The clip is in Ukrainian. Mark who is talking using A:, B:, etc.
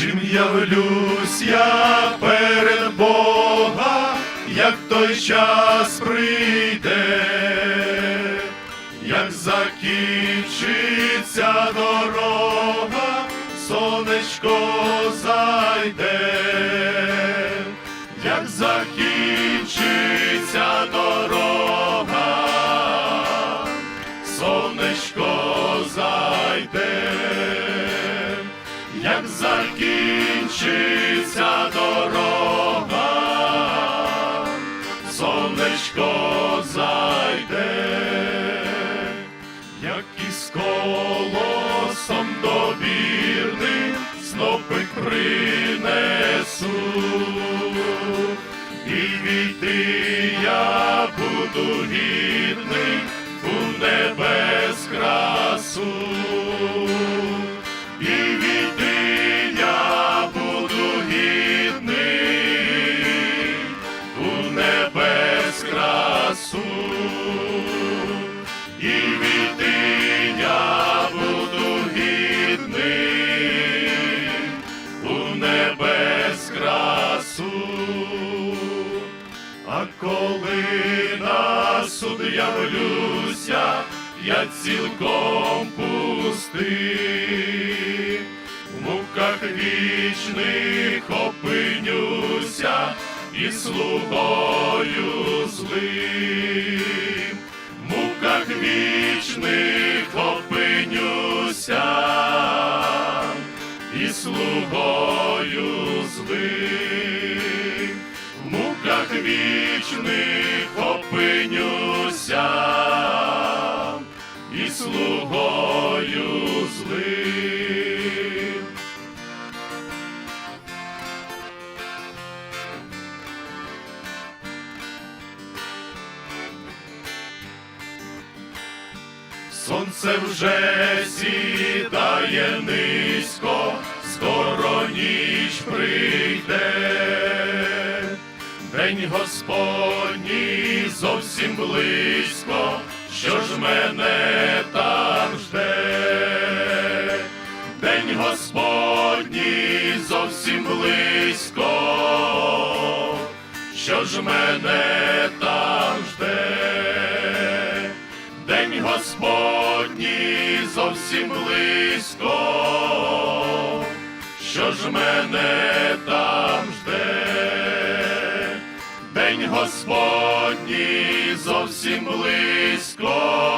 A: Чим явлюсь я перед Бога, як той час прийде, як закінчиться дорога, сонечко зайде, як закінчиться закінчиться дорога, сонечко зайде, як із колосом довірним снопи принесу, і війти я буду гідний у небес красу. Коли на я явлюся, я цілком пустий, в муках вічних опинюся і слугою злим, в муках вічних Сонце вже сідає низько, скоро ніч прийде, День Господній зовсім близько, що ж мене там жде, День Господній зовсім близько, що ж мене там жде. День Господній зовсім близько, що ж мене там жде, День Господній зовсім близько,